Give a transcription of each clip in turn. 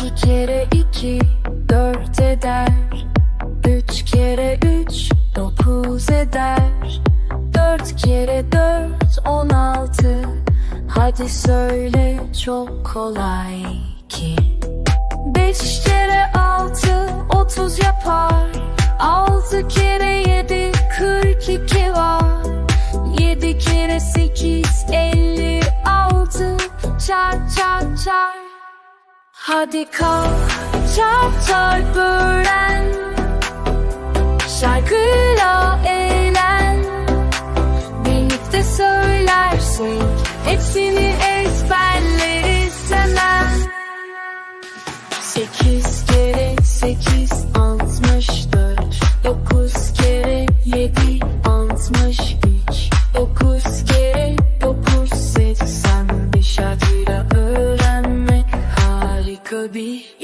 İki kere iki dört eder. Üç kere üç dokuz eder. Dört kere dört on altı. Hadi söyle çok kolay ki. Beş kere altı otuz yapar. Altı kere yedi kırk iki var. Yedi kere sekiz elli altı. Çarp çarp çarp Hadi kalk çarp çarp öğren Şarkıyla eğlen. Birlikte söylersek Hepsini ezberleriz hemen. Sekiz kere sekiz altmış dört Dokuz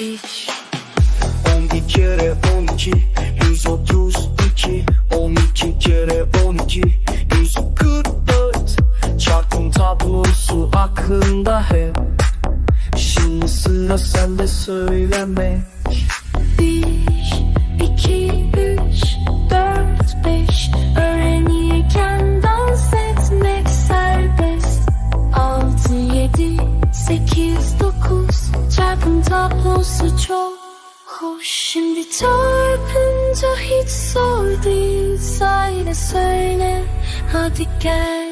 bir iş 12 kere 12 132 12 kere 12 144 Çarpım tablosu aklında hep. Şimdi sıra sende söylemek Bir, tablosu çok hoş. Şimdi çarpınca hiç zor değil. Söyle söyle. Hadi gel